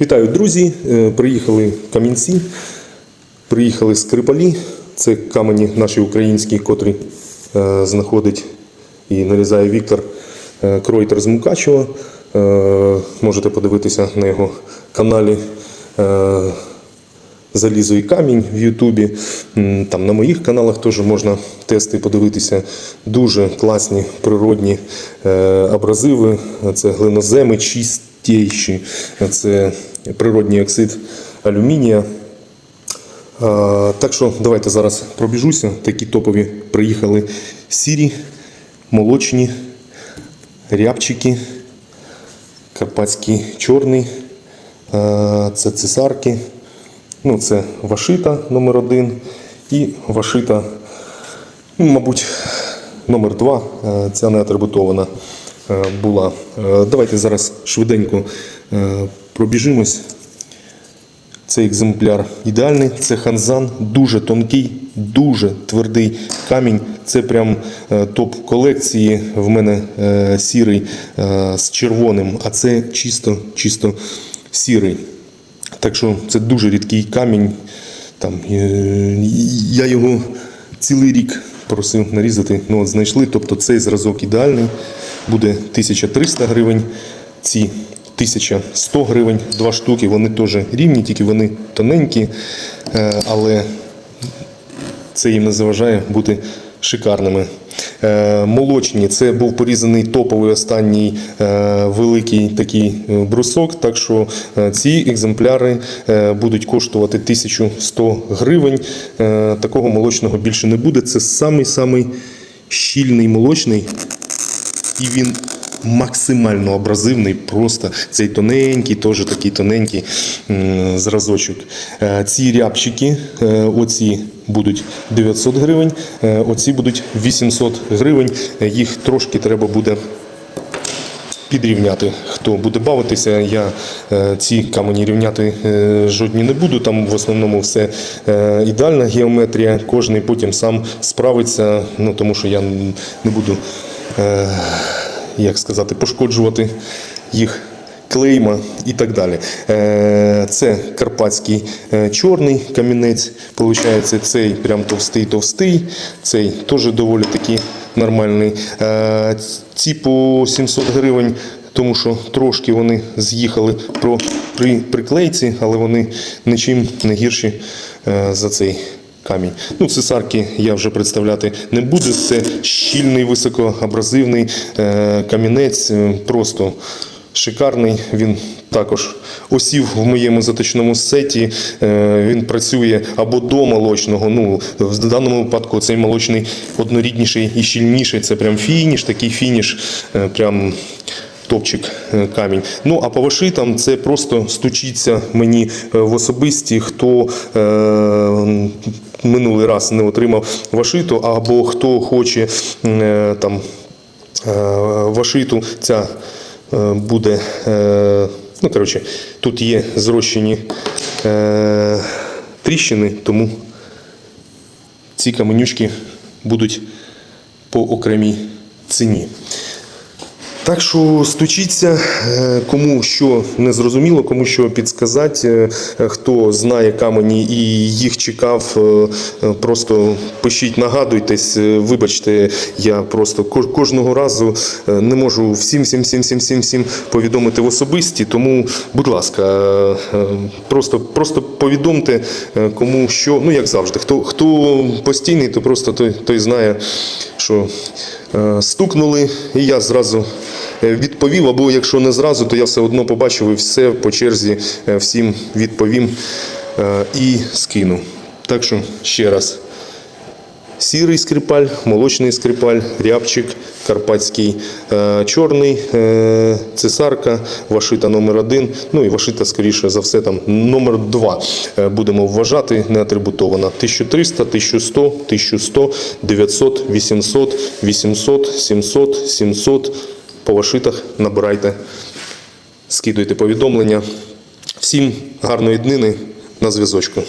Вітаю, друзі! Е, Приїхали камінці, приїхали скрипалі. Це камені наші українські, котрі е, знаходить і нарізає Віктор е, Кройтер з Мукачева. Можете подивитися на його каналі Залізо і камінь в Ютубі. Там на моїх каналах теж можна тести подивитися. Дуже класні природні абразиви. Це глиноземи чистіші. Це природній оксид алюмінія. Так що давайте зараз пробіжуся. Такі топові приїхали сірі, молочні, рябчики, карпатський чорний, це цесарки. Ну, це Вашита номер один і Вашита, ну, мабуть, номер два. Ця не атрибутована була. Е, Давайте зараз швиденько е, пробіжимось. Цей екземпляр ідеальний. Це ханзан, дуже тонкий, дуже твердий камінь. Це прям е, топ колекції. В мене е, сірий е, з червоним, а це чисто, чисто сірий. Так що це дуже рідкий камінь. Там, е, я його цілий рік просив нарізати. Ну, от знайшли. Тобто цей зразок ідеальний. Буде 1300 гривень. Ці 1100 гривень, два штуки. Вони теж рівні, тільки вони тоненькі. Е, Але це їм не заважає бути шикарними. Е, Молочні це був порізаний топовий останній е, великий такий брусок. Так що ці екземпляри будуть коштувати 1100 гривень. Такого молочного більше не буде. Це самий-самий щільний молочний, і він максимально абразивний, просто цей тоненький, теж такий тоненький зразочок. Е, Ці рябчики, е, оці будуть 900 гривень, е, оці будуть 800 гривень. Їх трошки треба буде підрівняти. Хто буде бавитися, я ці камені рівняти жодні не буду. Там в основному все ідеальна геометрія. Кожний потім сам справиться, ну тому що я не буду, як сказати, пошкоджувати їх. Клейма і так далі. Е, Це карпатський е, чорний камінець. Получається, цей прям товстий-товстий, цей теж доволі такий нормальний. Е, Ці по 700 гривень, тому що трошки вони з'їхали при приклейці, але вони нічим не гірші е, за цей камінь. Ну, цесарки я вже представляти не буду. Це щільний, високоабразивний е, камінець, е, просто шикарний. Він також осів в моєму заточному сеті. Е, Він працює або до молочного. Ну, в даному випадку цей молочний однорідніший і щільніший. Це прям фініш, такий фініш. Прям топчик е, камінь. Ну а по вашитам це просто стучиться мені е, в особисті, хто е, минулий раз не отримав вашиту, або хто хоче е, там е, вашиту, ця е, буде. Е, ну, коротше, тут є зрощені е, тріщини, тому ці каменючки будуть по окремій ціні. Так що стучіться, е, кому що не зрозуміло, кому що підсказати, е, хто знає камені і їх чекав, е, просто пишіть, нагадуйтесь. Вибачте, я просто кожного разу не можу всім, всім, всім, всім, всім, всім повідомити в особисті. Тому, будь ласка, просто, просто повідомте, кому що, ну як завжди, хто, хто постійний, то просто той, той знає, що стукнули, і я зразу е, відповів. Або якщо не зразу, то я все одно побачив і все по черзі е, всім відповім е, і скину. Так що ще раз. Сірий скрипаль, молочний скрипаль, рябчик, карпатський е, чорний, е, цесарка, вашита номер один, ну і вашита, скоріше за все, там номер два е, будемо вважати, не атрибутована. 1300, 1100, 1100, 900, 800, 800, 700, 700. По вашитах набирайте, скидуйте повідомлення. Всім гарної днини на зв'язочку.